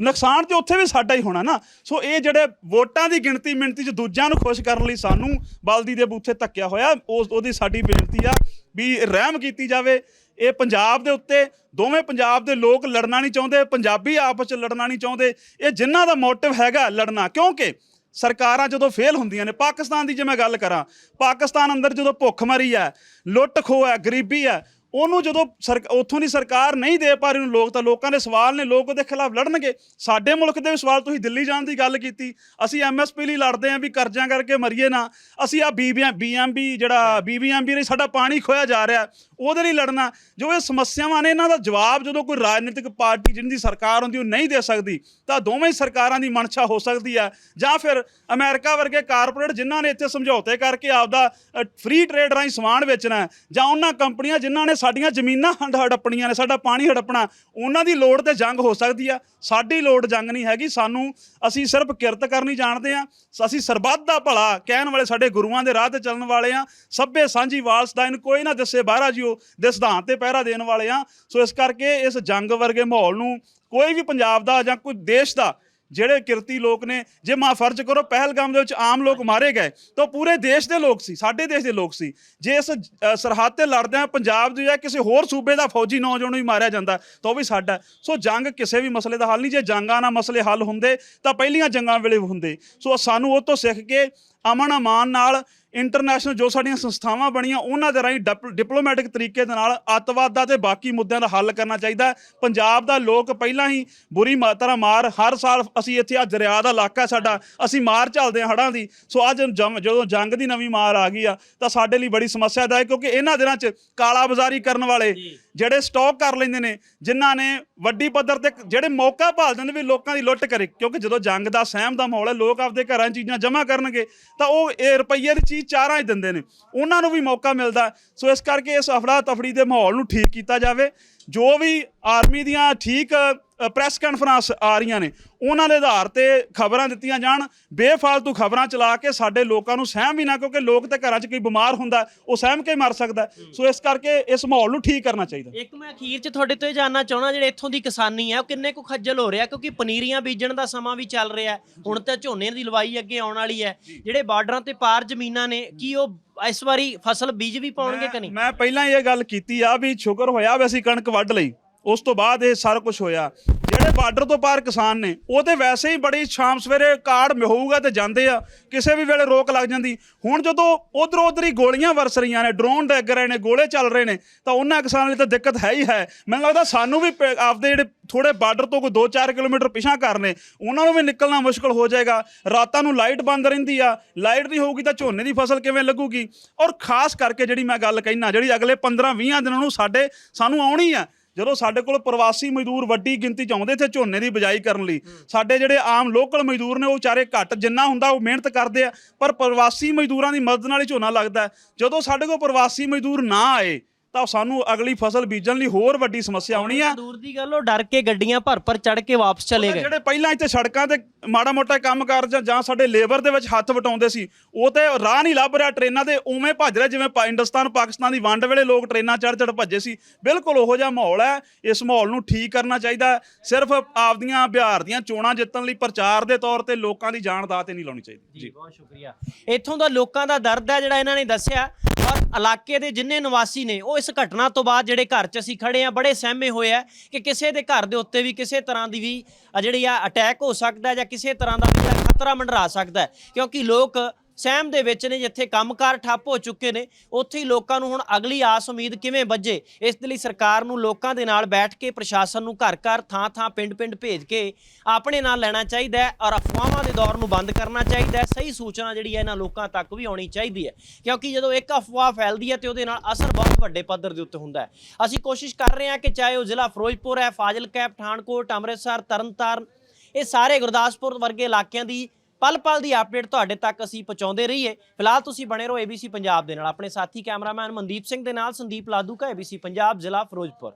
ਨੁਕਸਾਨ ਤੇ ਉੱਥੇ ਵੀ ਸਾਡਾ ਹੀ ਹੋਣਾ ਨਾ। ਸੋ ਇਹ ਜਿਹੜੇ ਵੋਟਾਂ ਦੀ ਗਿਣਤੀ ਮਿਣਤੀ 'ਚ ਦੂਜਿਆਂ ਨੂੰ ਖੁਸ਼ ਕਰਨ ਲਈ ਸਾਨੂੰ ਬਲਦੀ ਦੇ ਬੂਥੇ ਧੱਕਿਆ ਹੋਇਆ ਉਸ ਉਹਦੀ ਸਾਡੀ ਬੇਨਤੀ ਆ ਵੀ ਰਹਿਮ ਕੀਤੀ ਜਾਵੇ। ਇਹ ਪੰਜਾਬ ਦੇ ਉੱਤੇ, ਦੋਵੇਂ ਪੰਜਾਬ ਦੇ ਲੋਕ ਲੜਨਾ ਨਹੀਂ ਚਾਹੁੰਦੇ, ਪੰਜਾਬੀ ਆਪਸ 'ਚ ਲੜਨਾ ਨਹੀਂ ਚਾਹੁੰਦੇ। ਇਹ ਜਿਨ੍ਹਾਂ ਦਾ ਮੋਟਿਵ ਹੈਗਾ ਲੜਨਾ, ਕਿਉਂਕਿ ਸਰਕਾਰਾਂ ਜਦੋਂ ਫੇਲ ਹੁੰਦੀਆਂ ਨੇ, ਪਾਕਿਸਤਾਨ ਦੀ ਜੇ ਮੈਂ ਗੱਲ ਕਰਾਂ, ਪਾਕਿਸਤਾਨ ਅੰਦਰ ਜਦੋਂ ਭੁੱਖਮਰੀ ਹੈ ਲੁੱਟ ਖੋਹ ਹੈ, ਗਰੀਬੀ ਹੈ, ਉਹਨੂੰ ਜਦੋਂ ਸਰ ਉੱਥੋਂ ਦੀ ਸਰਕਾਰ ਨਹੀਂ ਦੇ ਪਾ ਰਹੀ ਨੂੰ ਲੋਕ, ਤਾਂ ਲੋਕਾਂ ਦੇ ਸਵਾਲ ਨੇ, ਲੋਕ ਉਹਦੇ ਖਿਲਾਫ ਲੜਨਗੇ। ਸਾਡੇ ਮੁਲਕ ਦੇ ਵੀ ਸਵਾਲ, ਤੁਸੀਂ ਦਿੱਲੀ ਜਾਣ ਦੀ ਗੱਲ ਕੀਤੀ, ਅਸੀਂ ਐਮਐਸਪੀ ਲਈ ਲੜਦੇ ਆਂ ਵੀ ਕਰਜ਼ਾ ਕਰਕੇ ਮਰੀਏ ਨਾ, ਅਸੀਂ ਆ ਬੀਬੀਆਂ ਬੀਐਮਬੀ ਜਿਹੜਾ ਬੀਬੀਐਮਬੀ ਲਈ ਸਾਡਾ ਪਾਣੀ ਖੋਇਆ ਜਾ ਰਿਹਾ ਉਹਦੇ ਲਈ ਲੜਨਾ। ਜੋ ਇਹ ਸਮੱਸਿਆਵਾਂ ਨੇ, ਇਹਨਾਂ ਦਾ ਜਵਾਬ ਜਦੋਂ ਕੋਈ ਰਾਜਨੀਤਿਕ ਪਾਰਟੀ ਜਿਹਨਾਂ ਦੀ ਸਰਕਾਰ ਹੁੰਦੀ, ਉਹ ਨਹੀਂ ਦੇ ਸਕਦੀ, ਤਾਂ ਦੋਵੇਂ ਸਰਕਾਰਾਂ ਦੀ ਮਨਸ਼ਾ ਹੋ ਸਕਦੀ ਹੈ। ਜਾਂ ਫਿਰ ਅਮਰੀਕਾ ਵਰਗੇ ਕਾਰਪੋਰੇਟ ਜਿਨ੍ਹਾਂ ਨੇ ਇੱਥੇ ਸਮਝੌਤੇ ਕਰਕੇ ਆਪਦਾ ਫ੍ਰੀ ਟ੍ਰੇਡ ਰਾਹੀਂ ਸਮਾਨ ਵੇਚਣਾ ਜਾਂ ਉਹਨਾਂ ਕੰਪਨੀਆਂ ਜਿਨ੍ਹਾਂ ਨੇ ਸਾਡੀਆਂ ਜ਼ਮੀਨਾਂ ਹੰਡ ਹੜੱਪਣੀਆਂ ਨੇ, ਸਾਡਾ ਪਾਣੀ ਹੜੱਪਣਾ, ਉਹਨਾਂ ਦੀ ਲੋੜ ਤੇ ਜੰਗ ਹੋ ਸਕਦੀ ਆ ਸਾਡੀ ਲੋੜ ਜੰਗ ਨਹੀਂ ਹੈਗੀ, ਸਾਨੂੰ, ਅਸੀਂ ਸਿਰਫ ਕਿਰਤ ਕਰਨੀ ਜਾਣਦੇ ਆ ਅਸੀਂ ਸਰਬੱਤ ਦਾ ਭਲਾ ਕਹਿਣ ਵਾਲੇ ਸਾਡੇ ਗੁਰੂਆਂ ਦੇ ਰਾਹ ਤੇ ਚੱਲਣ ਵਾਲੇ ਆ ਸਭੇ ਸਾਂਝੀ ਵਾਲਸ ਵਾਲਸਦਾਇਨ ਕੋਈ ਨਾ ਦੱਸੇ, ਬਾਹਰਾ ਜੀ ਜੀਓ ਦੇ ਸਿਧਾਂਤ ਤੇ ਪਹਿਰਾ ਦੇਣ ਵਾਲੇ ਆ। ਸੋ ਇਸ ਕਰਕੇ ਇਸ ਜੰਗ ਵਰਗੇ ਮਾਹੌਲ ਨੂੰ ਕੋਈ ਵੀ ਪੰਜਾਬ ਦਾ ਜਾਂ ਕੋਈ ਦੇਸ਼ ਦਾ ਜਿਹੜੇ ਕਿਰਤੀ ਲੋਕ ਨੇ, ਜੇ ਮਾ ਫਰਜ਼ ਕਰੋ ਪਹਿਲਗਾਮ ਦੇ ਵਿੱਚ ਆਮ ਲੋਕ ਮਾਰੇ ਗਏ, ਤਾਂ ਉਹ ਪੂਰੇ ਦੇਸ਼ ਦੇ ਲੋਕ ਸੀ, ਸਾਡੇ ਦੇਸ਼ ਦੇ ਲੋਕ ਸੀ। ਜੇ ਇਸ ਸਰਹੱਦ ਤੇ ਲੜਦਿਆਂ ਪੰਜਾਬ ਦੀ ਜਾਂ ਕਿਸੇ ਹੋਰ ਸੂਬੇ ਦਾ ਫੌਜੀ ਨੌਜਵਾਨ ਵੀ ਮਾਰਿਆ ਜਾਂਦਾ, ਤਾਂ ਉਹ ਵੀ ਸਾਡਾ। ਸੋ ਜੰਗ ਕਿਸੇ ਵੀ ਮਸਲੇ ਦਾ ਹੱਲ ਨਹੀਂ, ਜੇ ਜੰਗਾਂ ਨਾਲ ਮਸਲੇ ਹੱਲ ਹੁੰਦੇ, ਤਾਂ ਪਹਿਲੀਆਂ ਜੰਗਾਂ ਵੇਲੇ ਹੁੰਦੇ। ਸੋ ਸਾਨੂੰ ਉਹ ਤੋਂ ਸਿੱਖ ਕੇ ਅਮਨ ਅਮਾਨ ਨਾਲ ਇੰਟਰਨੈਸ਼ਨਲ ਜੋ ਸਾਡੀਆਂ ਸੰਸਥਾਵਾਂ ਬਣੀਆਂ ਉਹਨਾਂ ਦੇ ਰਾਹੀਂ ਡਿਪ- ਡਿਪਲੋਮੈਟਿਕ ਤਰੀਕੇ ਦੇ ਨਾਲ ਅੱਤਵਾਦ ਦਾ ਤੇ ਬਾਕੀ ਮੁੱਦਿਆਂ ਦਾ ਹੱਲ ਕਰਨਾ ਚਾਹੀਦਾ। ਪੰਜਾਬ ਦਾ ਲੋਕ ਪਹਿਲਾਂ ਹੀ ਬੁਰੀ ਮਾ- ਤਰ੍ਹਾਂ ਮਾਰ ਹਰ ਸਾਲ ਅਸੀਂ ਇੱਥੇ ਆ ਦਰਿਆ ਦਾ ਇਲਾਕਾ ਸਾਡਾ ਅਸੀਂ ਮਾਰ ਚੱਲਦੇ ਹਾਂ ਹੜਾਂ ਦੀ ਸੋ ਅੱਜ ਜਦੋਂ ਜੰਗ ਦੀ ਨਵੀਂ ਮਾਰ ਆ ਗਈ ਆ ਤਾਂ ਸਾਡੇ ਲਈ ਬੜੀ ਸਮੱਸਿਆ ਦਾ ਹੈ ਕਿਉਂਕਿ ਇਹਨਾਂ ਦਿਨਾਂ 'ਚ ਕਾਲਾ ਬਾਜ਼ਾਰੀ ਕਰਨ ਵਾਲੇ ਜਿਹੜੇ ਸਟਾਕ ਕਰ ਲੈਂਦੇ ਨੇ ਜਿਨ੍ਹਾਂ ਨੇ ਵੱਡੀ ਪੱਧਰ ਤੇ ਜਿਹੜੇ ਮੌਕਾ ਭਾਲਦੇ ਨੇ ਵੀ ਲੋਕਾਂ ਦੀ ਲੁੱਟ ਕਰੇ ਕਿਉਂਕਿ ਜਦੋਂ ਜੰਗ ਦਾ ਸਹਿਮ ਦਾ ਮਾਹੌਲ ਹੈ ਲੋਕ ਆਪਦੇ ਘਰਾਂ 'ਚ ਚੀਜ਼ਾਂ ਜਮ੍ਹਾਂ ਕਰਨਗੇ ਤਾਂ ਉਹ ਇਹ ਰੁਪਈਏ ਦੀ ਚੀਜ਼ ਚਾਰਾਂ ਹੀ ਦਿੰਦੇ ਨੇ। ਉਹਨਾਂ ਨੂੰ ਵੀ ਮੌਕਾ ਮਿਲਦਾ ਸੋ ਇਸ ਕਰਕੇ ਇਸ ਅਫੜਾ ਤਫੜੀ ਦੇ ਮਾਹੌਲ ਨੂੰ ਠੀਕ ਕੀਤਾ ਜਾਵੇ। ਜੋ ਵੀ ਆਰਮੀ ਦੀਆਂ ਠੀਕ ਪ੍ਰੈਸ ਕਾਨਫਰੰਸ ਆ ਰਹੀਆਂ ਨੇ। ਉਹਨਾਂ ਦੇ ਆਧਾਰ ਤੇ ਖਬਰਾਂ ਦਿੱਤੀਆਂ ਜਾਣ। ਬੇਫਾਲਤੂ ਖਬਰਾਂ ਚਲਾ ਕੇ ਸਾਡੇ ਲੋਕਾਂ ਨੂੰ ਸਹਿਮ ਵੀ ਨਾ ਕਿਉਂਕਿ ਲੋਕ ਤੇ ਘਰਾਂ 'ਚ ਕੋਈ ਬਿਮਾਰ ਹੁੰਦਾ ਉਹ ਸਹਿਮ ਕੇ ਮਰ ਸਕਦਾ। ਸੋ ਇਸ ਕਰਕੇ ਇਸ ਮਾਹੌਲ ਨੂੰ ਠੀਕ ਕਰਨਾ ਚਾਹੀਦਾ। ਇੱਕ ਮੈਂ ਅਖੀਰ 'ਚ ਤੁਹਾਡੇ ਤੋਂ ਇਹ ਜਾਨਣਾ ਚਾਹਣਾ ਜਿਹੜੇ ਇੱਥੋਂ ਦੀ ਕਿਸਾਨੀ ਹੈ ਉਹ ਕਿੰਨੇ ਕੁ ਖੱਜਲ ਹੋ ਰਿਹਾ ਕਿਉਂਕਿ ਪਨੀਰੀਆਂ ਬੀਜਣ ਦਾ ਸਮਾਂ ਵੀ ਚੱਲ ਰਿਹਾ। ਹੁਣ ਤਾਂ ਝੋਨੇ ਦੀ ਲਵਾਈ ਅੱਗੇ ਆਉਣ ਵਾਲੀ ਹੈ। ਜਿਹੜੇ ਬਾਰਡਰਾਂ ਤੇ ਪਾਰ ਜ਼ਮੀਨਾਂ ਨੇ ਕੀ ਉਹ ਇਸ ਵਾਰੀ ਫਸਲ ਬੀਜ ਵੀ ਪਾਉਣਗੇ ਕਿ ਨਹੀਂ? ਮੈਂ ਪਹਿਲਾਂ ਇਹ ਗੱਲ ਕੀਤੀ ਆ ਵੀ ਸ਼ੁਕਰ ਹੋਇਆ ਵੀ ਅਸੀਂ ਕਣਕ ਵੱਢ ਲਈ। ਉਸ ਤੋਂ ਬਾਅਦ ਇਹ ਸਾਰਾ ਕੁਝ ਹੋਇਆ। ਜਿਹੜੇ ਬਾਰਡਰ ਤੋਂ ਪਾਰ ਕਿਸਾਨ ਨੇ, ਉਹ ਤੇ ਵੈਸੇ ਹੀ ਬੜੀ ਸ਼ਾਮ ਸਵੇਰੇ ਕਾਰਡ ਹੋਊਗਾ ਤੇ ਜਾਂਦੇ ਆ, ਕਿਸੇ ਵੀ ਵੇਲੇ ਰੋਕ ਲੱਗ ਜਾਂਦੀ। ਹੁਣ ਜਦੋਂ ਉਧਰੋਂ ਉਧਰ ਹੀ ਗੋਲੀਆਂ ਵਰਸ ਰਹੀਆਂ ਨੇ ਡਰੋਨ ਡਿੱਗ ਰਹੇ ਨੇ, ਗੋਲੇ ਚੱਲ ਰਹੇ ਨੇ, ਤਾਂ ਉਹਨਾਂ ਕਿਸਾਨਾਂ ਲਈ ਤਾਂ ਦਿੱਕਤ ਹੈ ਹੀ ਹੈ। ਮੈਨੂੰ ਲੱਗਦਾ ਸਾਨੂੰ ਵੀ ਪ- ਆਪਦੇ ਜਿਹੜੇ ਥੋੜੇ ਬਾਰਡਰ ਤੋਂ ਕੋਈ 2-4 ਕਿਲੋਮੀਟਰ ਪਿਛਾਂ ਕਰਨੇ ਉਹਨਾਂ ਨੂੰ ਵੀ ਨਿਕਲਣਾ ਮੁਸ਼ਕਲ ਹੋ ਜਾਏਗਾ। ਰਾਤਾਂ ਨੂੰ ਲਾਈਟ ਬੰਦ ਰਹਿੰਦੀ ਆ, ਲਾਈਟ ਨਹੀਂ ਹੋਊਗੀ ਤਾਂ ਝੋਨੇ ਦੀ ਫਸਲ ਕਿਵੇਂ ਲੱਗੂਗੀ? ਔਰ ਖਾਸ ਕਰਕੇ ਜਿਹੜੀ ਮੈਂ ਗੱਲ ਕਹਿਣਾ, ਜਿਹੜੀ ਅਗਲੇ 15-20 ਦਿਨਾਂ ਨੂੰ ਸਾਡੇ, ਸਾਨੂੰ ਆਉਣੀ ਆ ਜਦੋਂ ਸਾਡੇ ਕੋਲ ਪ੍ਰਵਾਸੀ ਮਜ਼ਦੂਰ ਵੱਡੀ ਗਿਣਤੀ ਚ ਆਉਂਦੇ ਇੱਥੇ ਝੋਨੇ ਦੀ ਬਿਜਾਈ ਕਰਨ ਲਈ, ਸਾਡੇ ਜਿਹੜੇ ਆਮ ਲੋਕਲ ਮਜ਼ਦੂਰ ਨੇ ਉਹ ਵਿਚਾਰੇ ਘੱਟ ਜਿੰਨਾ ਹੁੰਦਾ ਉਹ ਮਿਹਨਤ ਕਰਦੇ ਆ, ਪਰ ਪ੍ਰਵਾਸੀ ਮਜ਼ਦੂਰਾਂ ਦੀ ਮਦਦ ਨਾਲ ਹੀ ਝੋਨਾ ਲੱਗਦਾ ਜਦੋਂ ਸਾਡੇ ਕੋਲ ਪ੍ਰਵਾਸੀ ਮਜ਼ਦੂਰ ਨਾ ਆਏ ਤਾਂ ਸਾਨੂੰ ਅਗਲੀ ਫਸਲ ਬੀਜਣ ਲਈ ਹੋਰ ਵੱਡੀ ਸਮੱਸਿਆ ਆਉਣੀ ਆ। ਦੂਰ ਦੀ ਗੱਲ ਉਹ ਡਰ ਕੇ ਗੱਡੀਆਂ ਭਰ ਭਰ ਚੜ ਕੇ ਵਾਪਸ ਚਲੇ ਗਏ। ਜਿਹੜੇ ਪਹਿਲਾਂ ਇੱਥੇ ਸੜਕਾਂ ਤੇ ਮਾੜਾ ਮੋਟਾ ਕੰਮ ਕਰ ਜਾਂ- ਜਾਂ ਸਾਡੇ ਲੇਬਰ ਦੇ ਵਿੱਚ ਹੱਥ ਵਟਾਉਂਦੇ ਸੀ ਉਹ ਤੇ ਰਾਹ ਨਹੀਂ ਲੱਭ ਰਿਹਾ ਟ੍ਰੇਨਾਂ ਦੇ ਉਵੇਂ ਭੱਜ ਰਿਹਾ ਜਿਵੇਂ ਪਾ- ਹਿੰਦੁਸਤਾਨ ਪਾਕਿਸਤਾਨ ਦੀ ਵੰਡ ਵੇਲੇ ਲੋਕ ਟ੍ਰੇਨਾਂ ਚੜ ਚੜ ਭੱਜੇ ਸੀ। ਬਿਲਕੁਲ ਉਹੋ ਜਿਹਾ ਮਾਹੌਲ ਹੈ ਇਸ ਮਾਹੌਲ ਨੂੰ ਠੀਕ ਕਰਨਾ ਚਾਹੀਦਾ। ਸਿਰਫ ਆਪਦੀਆਂ ਬਿਹਾਰ ਦੀਆਂ ਚੋਣਾਂ ਜਿੱਤਣ ਲਈ ਪ੍ਰਚਾਰ ਦੇ ਤੌਰ ਤੇ ਲੋਕਾਂ ਦੀ ਜਾਨ ਦਾ ਤੇ ਨਹੀਂ ਲਾਉਣੀ ਚਾਹੀਦੀ। ਜੀ। ਬਹੁਤ ਸ਼ੁਕਰੀਆ। ਇੱਥੋਂ ਦਾ ਲੋਕਾਂ ਦਾ ਦਰਦ ਹੈ ਜਿਹੜਾ ਇਹਨਾਂ ਨੇ ਦੱਸਿਆ। ਇਲਾਕੇ ਦੇ ਜਿੰਨੇ ਨਿਵਾਸੀ ਨੇ, ਉਹ ਇਸ ਘਟਨਾ ਤੋਂ ਬਾਅਦ ਜਿਹੜੇ ਘਰ 'ਚ ਅਸੀਂ ਖੜੇ ਆ ਬੜੇ ਸਹਿਮੇ ਹੋਏ ਆ ਕਿ ਕਿਸੇ ਦੇ ਘਰ ਦੇ ਉੱਤੇ ਵੀ ਕਿਸੇ ਤਰ੍ਹਾਂ ਦੀ ਵੀ ਆ ਜਿਹੜੀ ਆ ਅਟੈਕ ਹੋ ਸਕਦਾ ਜਾਂ ਕਿਸੇ ਤਰ੍ਹਾਂ ਦਾ ਜਿਹੜਾ ਖਤਰਾ ਮੰਡਰਾ ਸਕਦਾ ਹੈ। ਕਿਉਂਕਿ ਲੋਕ ਸਹਿਮ ਦੇ ਵਿੱਚ ਨੇ, ਜਿੱਥੇ ਕੰਮਕਾਰ ਠੱਪ ਹੋ ਚੁੱਕੇ ਨੇ, ਉੱਥੇ ਹੀ ਲੋਕਾਂ ਨੂੰ ਹੁਣ ਅਗਲੀ ਆਸ ਉਮੀਦ ਕਿਵੇਂ ਵੱਜੇ? ਇਸ ਦੇ ਲਈ ਸਰਕਾਰ ਨੂੰ ਲੋਕਾਂ ਦੇ ਨਾਲ ਬੈਠ ਕੇ, ਪ੍ਰਸ਼ਾਸਨ ਨੂੰ ਘਰ ਘਰ, ਥਾਂ ਥਾਂ, ਪਿੰਡ ਪਿੰਡ ਭੇਜ ਕੇ ਆਪਣੇ ਨਾਲ ਲੈਣਾ ਚਾਹੀਦਾ ਹੈ ਔਰ ਅਫਵਾਹਾਂ ਦੇ ਦੌਰ ਨੂੰ ਬੰਦ ਕਰਨਾ ਚਾਹੀਦਾ ਹੈ। ਸਹੀ ਸੂਚਨਾ ਜਿਹੜੀ ਹੈ, ਇਹਨਾਂ ਲੋਕਾਂ ਤੱਕ ਵੀ ਆਉਣੀ ਚਾਹੀਦੀ ਹੈ। ਕਿਉਂਕਿ ਜਦੋਂ ਇੱਕ ਅਫਵਾਹ ਫੈਲਦੀ ਹੈ ਤੇ ਉਹਦੇ ਨਾਲ ਅਸਰ ਬਹੁਤ ਵੱਡੇ ਪੱਧਰ ਦੇ ਉੱਤੇ ਹੁੰਦਾ ਹੈ। ਅਸੀਂ ਕੋਸ਼ਿਸ਼ ਕਰ ਰਹੇ ਹਾਂ ਕਿ ਚਾਹੇ ਉਹ ਜ਼ਿਲ੍ਹਾ ਫਿਰੋਜ਼ਪੁਰ ਹੈ, ਫਾਜ਼ਿਲਕਾ ਪਠਾਨਕੋਟ, ਅੰਮ੍ਰਿਤਸਰ, ਤਰਨਤਾਰਨ, ਇਹ ਸਾਰੇ ਗੁਰਦਾਸਪੁਰ ਵਰਗੇ ਇਲਾਕਿਆਂ ਦੀ ਪਲ ਪਲ ਦੀ ਅਪਡੇਟ ਤੁਹਾਡੇ ਤੱਕ ਅਸੀਂ ਪਹੁੰਚਾਉਂਦੇ ਰਹੀਏ। ਫਿਲਹਾਲ ਤੁਸੀਂ ਬਣੇ ਰਹੋ ABC ਪੰਜਾਬ ਦੇ ਨਾਲ। ਆਪਣੇ ਸਾਥੀ ਕੈਮਰਾਮੈਨ ਮਨਦੀਪ ਸਿੰਘ ਦੇ ਨਾਲ ਸੰਦੀਪ ਲਾਦੂ ਕਾ ABC ਪੰਜਾਬ ਜ਼ਿਲ੍ਹਾ ਫਿਰੋਜ਼ਪੁਰ।